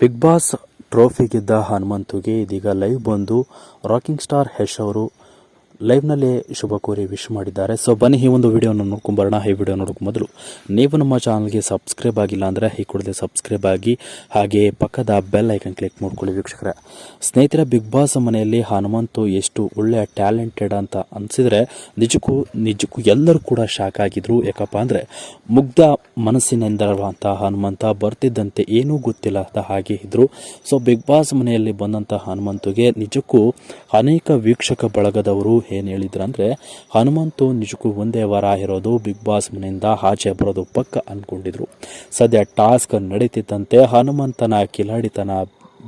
Big boss trophy ಗೆದ್ದ ಹನುಮಂತುಗೆ ಇದೀಗ live ಬಂದು ರಾಕಿಂಗ್ ಸ್ಟಾರ್ ಯಶ್ ಅವರು ಲೈವ್ನಲ್ಲೇ ಶುಭ ಕೋರಿ ವಿಶ್ ಮಾಡಿದ್ದಾರೆ. ಸೊ ಬನ್ನಿ ಈ ಒಂದು ವಿಡಿಯೋನ ನೋಡ್ಕೊಂಬರೋಣ ಈ ವಿಡಿಯೋ ನೋಡೋಕ್ಕೆ ಮೊದಲು ನೀವು ನಮ್ಮ ಚಾನಲ್ಗೆ ಸಬ್ಸ್ಕ್ರೈಬ್ ಆಗಿಲ್ಲ ಅಂದರೆ ಈ ಕೂಡಲೇ ಸಬ್ಸ್ಕ್ರೈಬ್ ಆಗಿ ಹಾಗೆ ಪಕ್ಕದ ಬೆಲ್ ಐಕನ್ ಕ್ಲಿಕ್ ಮಾಡ್ಕೊಳ್ಳಿ ವೀಕ್ಷಕರೇ. ಸ್ನೇಹಿತರ, ಬಿಗ್ ಬಾಸ್ ಮನೆಯಲ್ಲಿ ಹನುಮಂತು ಎಷ್ಟು ಒಳ್ಳೆಯ ಟ್ಯಾಲೆಂಟೆಡ್ ಅಂತ ಅನಿಸಿದರೆ ನಿಜಕ್ಕೂ ನಿಜಕ್ಕೂ ಎಲ್ಲರೂ ಕೂಡ ಶಾಕ್ ಆಗಿದ್ರು. ಯಾಕಪ್ಪ ಅಂದರೆ ಮುಗ್ಧ ಮನಸ್ಸಿನಿಂದಿರುವಂಥ ಹನುಮಂತ ಬರ್ತಿದ್ದಂತೆ ಏನೂ ಅಂತ ಹಾಗೆ ಇದ್ದರು ಸೊ ಬಿಗ್ ಬಾಸ್ ಮನೆಯಲ್ಲಿ ಬಂದಂಥ ಹನುಮಂತಗೆ ನಿಜಕ್ಕೂ ಅನೇಕ ವೀಕ್ಷಕ ಬಳಗದವರು ಏನು ಹೇಳಿದ್ರು ಅಂದರೆ ಹನುಮಂತು ನಿಜಕ್ಕೂ ಒಂದೇ ವಾರ ಇರೋದು ಬಿಗ್ ಬಾಸ್ ಮನೆಯಿಂದ ಆಚೆ ಬರೋದು ಪಕ್ಕ ಅಂದ್ಕೊಂಡಿದ್ರು ಸದ್ಯ ಟಾಸ್ಕ್ ನಡೀತಿದ್ದಂತೆ ಹನುಮಂತನ ಕಿಲಾಡಿತನ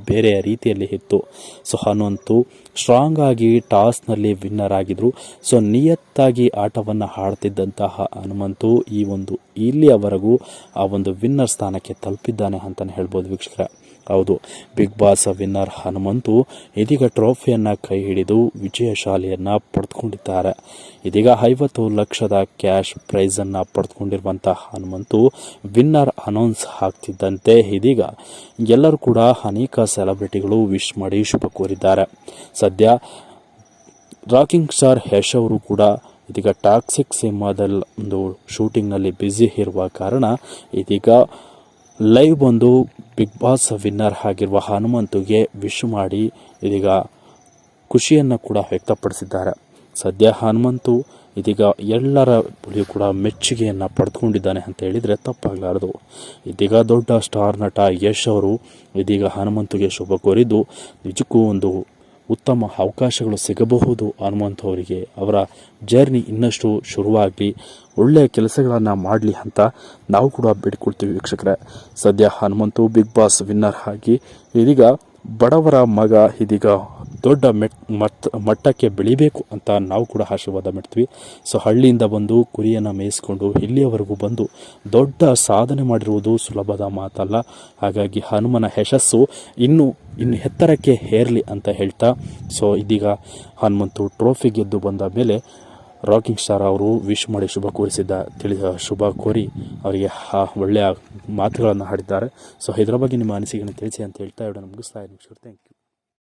ಬೇರೆ ರೀತಿಯಲ್ಲಿ ಇತ್ತು. ಸೊ, ಹನುಮಂತು ಸ್ಟ್ರಾಂಗ್ ಆಗಿ ಟಾಸ್ನಲ್ಲಿ ವಿನ್ನರ್ ಆಗಿದ್ರು. ಸೊ, ನಿಯತ್ತಾಗಿ ಆಟವನ್ನು ಆಡ್ತಿದ್ದಂತಹ ಹನುಮಂತು ಈ ಒಂದು ಇಲ್ಲಿಯವರೆಗೂ ಆ ಒಂದು ವಿನ್ನರ್ ಸ್ಥಾನಕ್ಕೆ ತಲುಪಿದ್ದಾನೆ ಅಂತಲೇ ಹೇಳ್ಬೋದು ವೀಕ್ಷಕರ. ಹೌದು. ಬಿಗ್ ಬಾಸ್ ವಿನ್ನರ್ ಹನುಮಂತು ಇದೀಗ ಟ್ರೋಫಿಯನ್ನು ಕೈ ಹಿಡಿದು ವಿಜಯಶಾಲಿಯನ್ನು ಪಡೆದುಕೊಂಡಿದ್ದಾರೆ. ಇದೀಗ ಐವತ್ತು ಲಕ್ಷದ ಕ್ಯಾಶ್ ಪ್ರೈಸನ್ನು ಪಡೆದುಕೊಂಡಿರುವಂಥ ಹನುಮಂತು ವಿನ್ನರ್ ಅನೌನ್ಸ್ ಆಗ್ತಿದ್ದಂತೆ ಇದೀಗ ಎಲ್ಲರೂ ಕೂಡ ಅನೇಕ ಸೆಲೆಬ್ರಿಟಿಗಳು ವಿಶ್ ಮಾಡಿ ಶುಭ ಕೋರಿದ್ದಾರೆ. ಸದ್ಯ ರಾಕಿಂಗ್ ಸ್ಟಾರ್ ಯಶ್ ಅವರು ಕೂಡ ಇದೀಗ ಟಾಕ್ಸಿಕ್ ಸಿನಿಮಾದಲ್ಲಿ ಒಂದು ಶೂಟಿಂಗ್ನಲ್ಲಿ ಬ್ಯುಸಿ ಇರುವ ಕಾರಣ ಇದೀಗ ಲೈವ್ ಬಂದು ಬಿಗ್ ಬಾಸ್ ವಿನ್ನರ್ ಆಗಿರುವ ಹನುಮಂತುಗೆ ವಿಶ್ ಮಾಡಿ ಇದೀಗ ಖುಷಿಯನ್ನು ಕೂಡ ವ್ಯಕ್ತಪಡಿಸಿದ್ದಾರೆ. ಸದ್ಯ ಹನುಮಂತು ಇದೀಗ ಎಲ್ಲರ ಬಳಿಯೂ ಕೂಡ ಮೆಚ್ಚುಗೆಯನ್ನು ಪಡೆದುಕೊಂಡಿದ್ದಾನೆ ಅಂತ ಹೇಳಿದರೆ ತಪ್ಪಾಗಲಾರದು. ಇದೀಗ ದೊಡ್ಡ ಸ್ಟಾರ್ ನಟ ಯಶ್ ಅವರು ಇದೀಗ ಹನುಮಂತುಗೆ ಶುಭ ಕೋರಿದ್ದು ನಿಜಕ್ಕೂ ಒಂದು ಉತ್ತಮ ಅವಕಾಶಗಳು ಸಿಗಬಹುದು ಅನ್ನುವಂಥವರಿಗೆ ಅವರ ಜರ್ನಿ ಇನ್ನಷ್ಟು ಶುರುವಾಗಲಿ, ಒಳ್ಳೆಯ ಕೆಲಸಗಳನ್ನು ಮಾಡಲಿ ಅಂತ ನಾವು ಕೂಡ ಬೇಡಿಕೊಳ್ತೀವಿ ವೀಕ್ಷಕರೇ. ಸದ್ಯ ಹನುಮಂತು ಬಿಗ್ ಬಾಸ್ ವಿನ್ನರ್ ಆಗಿ, ಇದೀಗ ಬಡವರ ಮಗ ಇದೀಗ ದೊಡ್ಡ ಮೆಟ್, ಮತ್, ಮಟ್ಟಕ್ಕೆ ಬೆಳಿಬೇಕು ಅಂತ ನಾವು ಕೂಡ ಆಶೀರ್ವಾದ ಮಾಡ್ತೀವಿ. ಸೊ ಹಳ್ಳಿಯಿಂದ ಬಂದು ಕುರಿಯನ್ನು ಮೇಯಿಸ್ಕೊಂಡು ಇಲ್ಲಿಯವರೆಗೂ ಬಂದು ದೊಡ್ಡ ಸಾಧನೆ ಮಾಡಿರುವುದು ಸುಲಭದ ಮಾತಲ್ಲ. ಹಾಗಾಗಿ ಹನುಮನ ಯಶಸ್ಸು ಇನ್ನೂ, ಇನ್ನು ಎತ್ತರಕ್ಕೆ ಹೇರಲಿ ಅಂತ ಹೇಳ್ತಾ, ಸೊ ಇದೀಗ ಹನುಮಂತು ಟ್ರೋಫಿ ಗೆದ್ದು ಬಂದ ಮೇಲೆ ರಾಕಿಂಗ್ ಸ್ಟಾರ್ ಅವರು ವಿಶ್ ಮಾಡಿ ಶುಭ ಕೋರಿಸಿದ್ದ ತಿಳಿದ ಶುಭ ಕೋರಿ ಅವರಿಗೆ ಒಳ್ಳೆಯ ಮಾತುಗಳನ್ನು ಹಾಡಿದ್ದಾರೆ. ಸೊ ಇದರ ಬಗ್ಗೆ ನಿಮ್ಮ ಅನಿಸಿಕೆಯನ್ನು ತಿಳಿಸಿ ಅಂತ ಹೇಳ್ತಾ ಇಡೋಣ ಮುಗಿಸ್ತಾ ಇದ್ದೀನಿ. Thank you